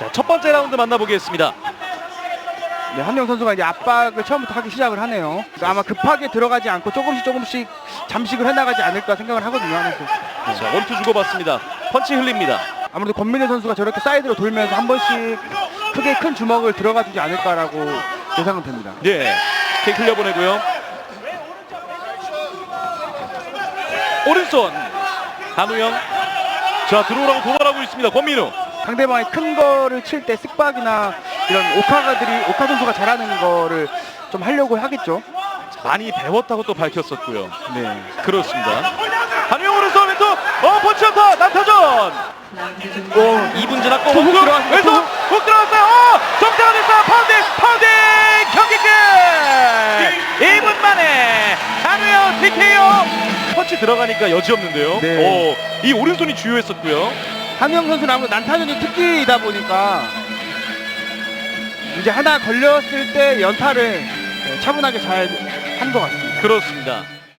자, 첫 번째 라운드 만나보겠습니다. 네, 한영 선수가 이제 압박을 처음부터 하기 시작을 하네요. 그러니까 아마 급하게 들어가지 않고 조금씩 조금씩 잠식을 해나가지 않을까 생각을 하거든요. 한영 선수. 자, 원투 주고받습니다. 펀치 흘립니다. 아무래도 권민혜 선수가 저렇게 사이드로 돌면서 한 번씩 크게 큰 주먹을 들어가 주지 않을까라고 예상은 됩니다. 예, 킥 흘려보내고요. 오른손 한우영. 자, 들어오라고 도발하고 있습니다. 권민우. 상대방이 큰 거를 칠 때 쓱박이나 이런 오카가들이 오카 선수가 잘하는 거를 좀 하려고 하겠죠. 많이 배웠다고 또 밝혔었고요. 네. 그렇습니다. 오른손 왼쪽. 어, 펀치 연타 난타전. 오, 2분 지났고 훅훅 들어갔습니다. 왼손 훅 들어갔어요. 어, 정타가 됐어요. 파운딩, 파운딩 경기 끝. 2분 만에 한우영 TKO. 펀치 들어가니까 여지 없는데요. 네. 오, 이 오른손이 주요했었고요. 한영 선수는 아무래도 난타전이 특기이다 보니까 이제 하나 걸렸을 때 연타를 차분하게 잘 한 것 같습니다. 그렇습니다.